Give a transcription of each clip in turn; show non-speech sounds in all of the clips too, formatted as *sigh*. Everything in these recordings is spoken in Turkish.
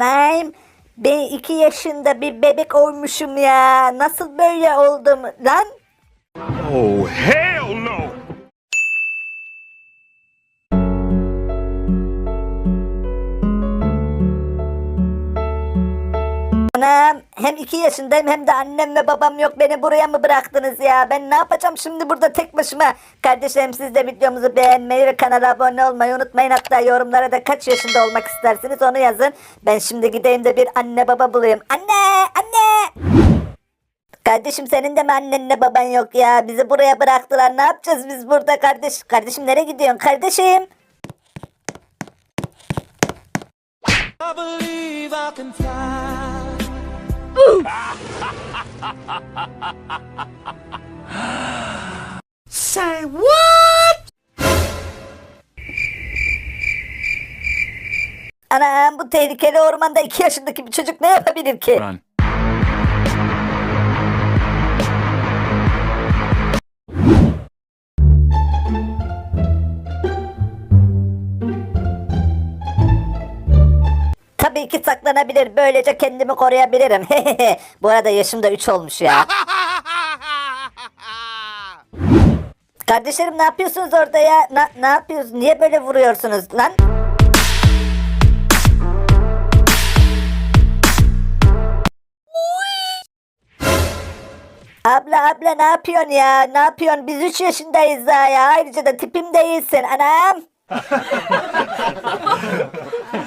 Anayım ben iki yaşında bir bebek olmuşum ya. Nasıl böyle oldum lan? Oh hey! Hem iki yaşındayım hem de annem ve babam yok beni buraya mı bıraktınız ya? Ben ne yapacağım şimdi burada tek başıma? Kardeşlerim siz de videomuzu beğenmeyi ve kanala abone olmayı unutmayın. Hatta yorumlara da kaç yaşında olmak istersiniz onu yazın. Ben şimdi gideyim de bir anne baba bulayım. Anne! Anne! Kardeşim senin de mi annenle baban yok ya? Bizi buraya bıraktılar. Ne yapacağız biz burada kardeş? Kardeşim nereye gidiyorsun kardeşim? I believe I can fly. Say what? Anam bu tehlikeli ormanda iki yaşındaki bir çocuk ne yapabilir ki? Run. Tabii ki saklanabilir. Böylece kendimi koruyabilirim. *laughs* Bu arada yaşım da 3 olmuş ya. *laughs* Kardeşlerim ne yapıyorsunuz orada ya? Na- ne yapıyorsunuz? Niye böyle vuruyorsunuz lan? Abla abla ne yapıyorsun ya? Ne yapıyorsun? Biz 3 yaşındayız daha ya. Ayrıca da tipim değilsin anam. *laughs*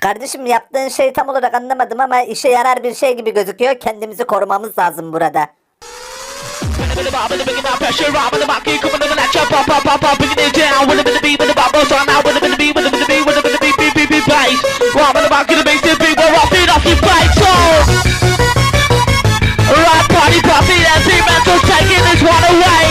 Kardeşim yaptığın şeyi tam olarak anlamadım ama işe yarar bir şey gibi gözüküyor. Kendimizi korumamız lazım burada. Right. One away.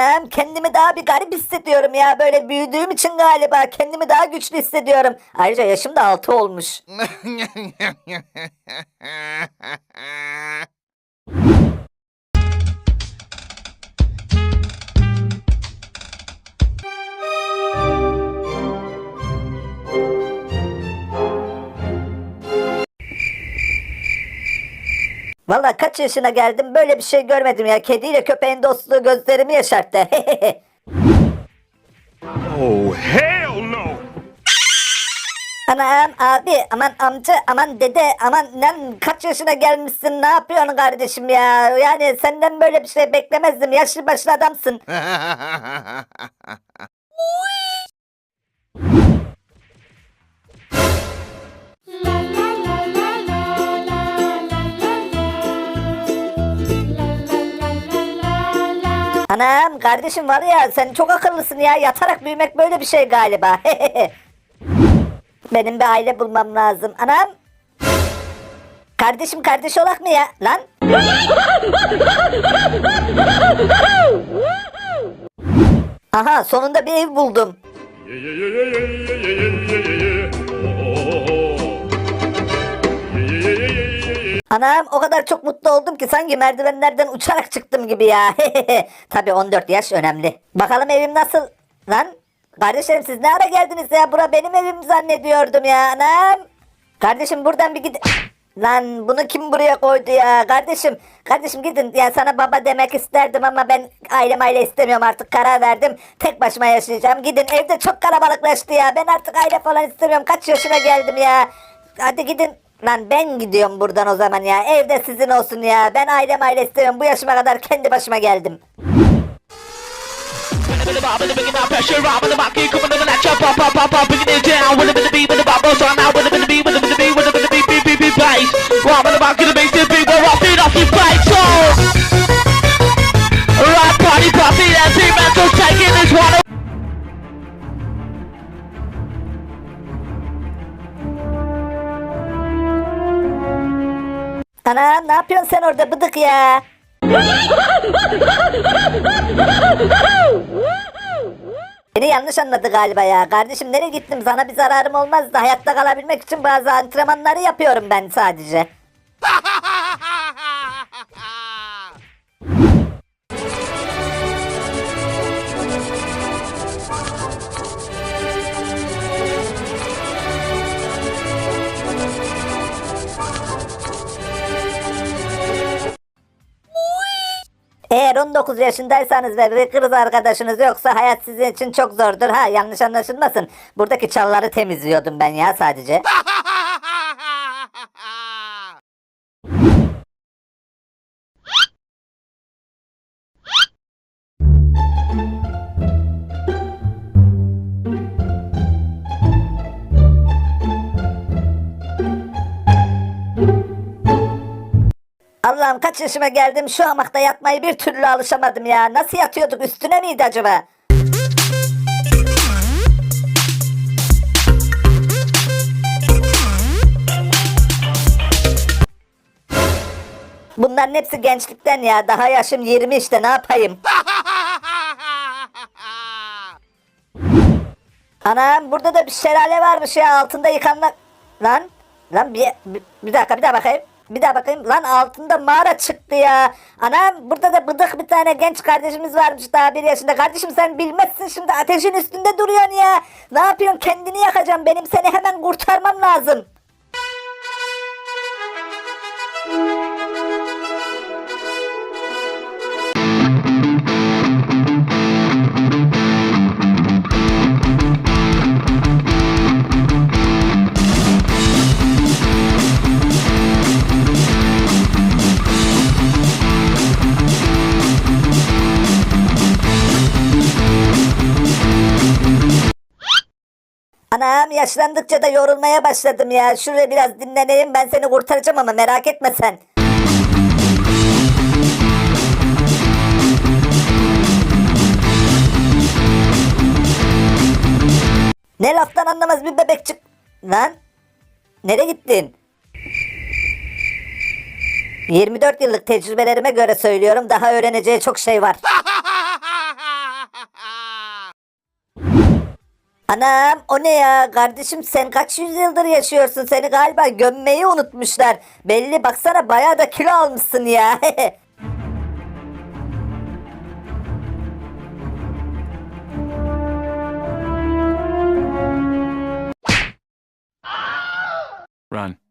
Anam kendimi daha bir garip hissediyorum ya. Böyle büyüdüğüm için galiba kendimi daha güçlü hissediyorum. Ayrıca yaşım da 6 olmuş. *laughs* Valla kaç yaşına geldim böyle bir şey görmedim ya. Kediyle köpeğin dostluğu gözlerimi yaşarttı. *laughs* Oh, hell no! Anam abi aman amca aman dede aman lan kaç yaşına gelmişsin ne yapıyorsun kardeşim ya yani senden böyle bir şey beklemezdim yaşlı başlı adamsın *laughs* Anam kardeşim var ya sen çok akıllısın ya. Yatarak büyümek böyle bir şey galiba. *laughs* Benim bir aile bulmam lazım. Anam. Kardeşim kardeş olak mı ya? Lan. Aha sonunda bir ev buldum Anam o kadar çok mutlu oldum ki sanki merdivenlerden uçarak çıktım gibi ya. *laughs* Tabii 14 yaş önemli. Bakalım evim nasıl? Lan kardeşlerim siz ne ara geldiniz ya? Bura benim evim zannediyordum ya anam. Kardeşim buradan bir gid... Lan bunu kim buraya koydu ya? Kardeşim, kardeşim gidin. Ya sana baba demek isterdim ama ben ailem aile istemiyorum artık karar verdim. Tek başıma yaşayacağım. Gidin evde çok kalabalıklaştı ya. Ben artık aile falan istemiyorum. Kaç yaşına geldim ya. Hadi gidin. Lan ben gidiyorum buradan o zaman ya. Evde sizin olsun ya. Ben ailem aile istemiyorum. Bu yaşıma kadar kendi başıma geldim. the bob and the big amount pressure, I'm in the Ana ne yapıyorsun sen orada bıdık ya? Beni yanlış anladı galiba ya. Kardeşim nereye gittim? Sana bir zararım olmaz da hayatta kalabilmek için bazı antrenmanları yapıyorum ben sadece. *laughs* 19 yaşındaysanız ve bir kız arkadaşınız yoksa hayat sizin için çok zordur. Ha yanlış anlaşılmasın. Buradaki çalları temizliyordum ben ya sadece. *laughs* Allah'ım kaç yaşıma geldim şu hamakta yatmayı bir türlü alışamadım ya. Nasıl yatıyorduk üstüne miydi acaba? Bunların hepsi gençlikten ya. Daha yaşım 20 işte ne yapayım? *laughs* Anam burada da bir şelale varmış ya altında yıkanmak. Lan lan bir, bir, bir dakika bir daha bakayım. Bir daha bakayım. Lan altında mağara çıktı ya. Anam burada da bıdık bir tane genç kardeşimiz varmış daha bir yaşında. Kardeşim sen bilmezsin şimdi ateşin üstünde duruyorsun ya. Ne yapıyorsun kendini yakacağım benim seni hemen kurtarmam lazım. Anam yaşlandıkça da yorulmaya başladım ya. Şuraya biraz dinleneyim ben seni kurtaracağım ama merak etme sen. Ne laftan anlamaz bir bebek çık... Lan? Nereye gittin? 24 yıllık tecrübelerime göre söylüyorum daha öğreneceği çok şey var. *laughs* Anam o ne ya kardeşim sen kaç yüzyıldır yaşıyorsun seni galiba gömmeyi unutmuşlar. Belli baksana bayağı da kilo almışsın ya. *laughs* Run.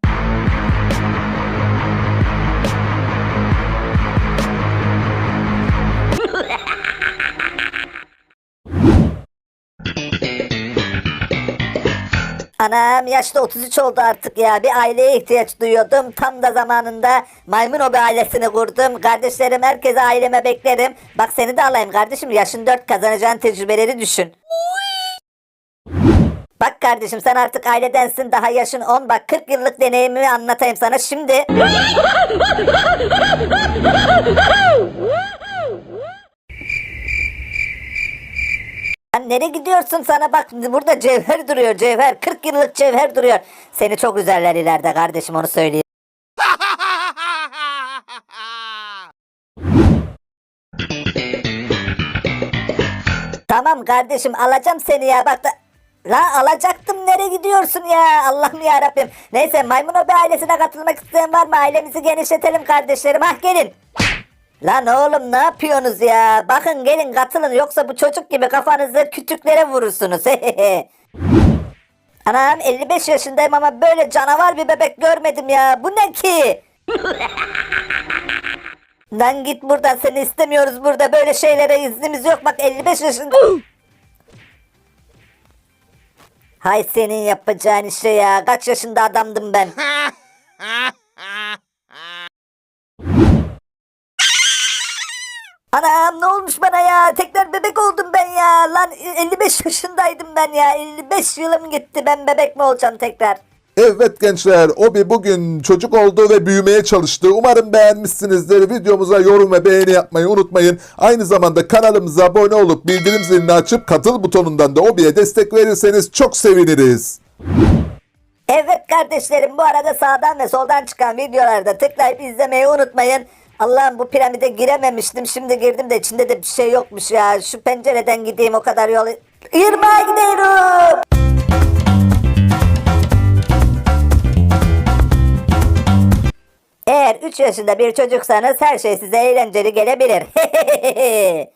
Anam yaşta 33 oldu artık ya. Bir aileye ihtiyaç duyuyordum. Tam da zamanında maymun obi ailesini kurdum. Kardeşlerim herkese aileme beklerim. Bak seni de alayım kardeşim. Yaşın 4 kazanacağın tecrübeleri düşün. Bak kardeşim sen artık ailedensin daha yaşın 10 bak 40 yıllık deneyimimi anlatayım sana şimdi. *laughs* Lan nereye gidiyorsun sana bak burada cevher duruyor cevher 40 yıllık cevher duruyor. Seni çok üzerler ileride kardeşim onu söyleyeyim. Tamam kardeşim alacağım seni ya bak da... La alacaktım nereye gidiyorsun ya Allah'ım ya Rabbim. Neyse maymun obi ailesine katılmak isteyen var mı? Ailemizi genişletelim kardeşlerim ah gelin. Lan oğlum ne yapıyorsunuz ya? Bakın gelin katılın yoksa bu çocuk gibi kafanızı kütüklere vurursunuz. *laughs* Anam 55 yaşındayım ama böyle canavar bir bebek görmedim ya. Bu ne ki? *laughs* Lan git buradan seni istemiyoruz burada böyle şeylere iznimiz yok bak 55 yaşında. *laughs* Hay senin yapacağın işe ya kaç yaşında adamdım ben. Anam ne olmuş bana ya tekrar bebek oldum ben ya lan 55 yaşındaydım ben ya 55 yılım gitti ben bebek mi olacağım tekrar. Evet gençler, Obi bugün çocuk oldu ve büyümeye çalıştı. Umarım beğenmişsinizdir. Videomuza yorum ve beğeni yapmayı unutmayın. Aynı zamanda kanalımıza abone olup bildirim zilini açıp katıl butonundan da Obi'ye destek verirseniz çok seviniriz. Evet kardeşlerim bu arada sağdan ve soldan çıkan videolarda tıklayıp izlemeyi unutmayın. Allah'ım bu piramide girememiştim. Şimdi girdim de içinde de bir şey yokmuş ya. Şu pencereden gideyim o kadar yol. Irmağa gidiyorum. Eğer 3 yaşında bir çocuksanız her şey size eğlenceli gelebilir. *laughs*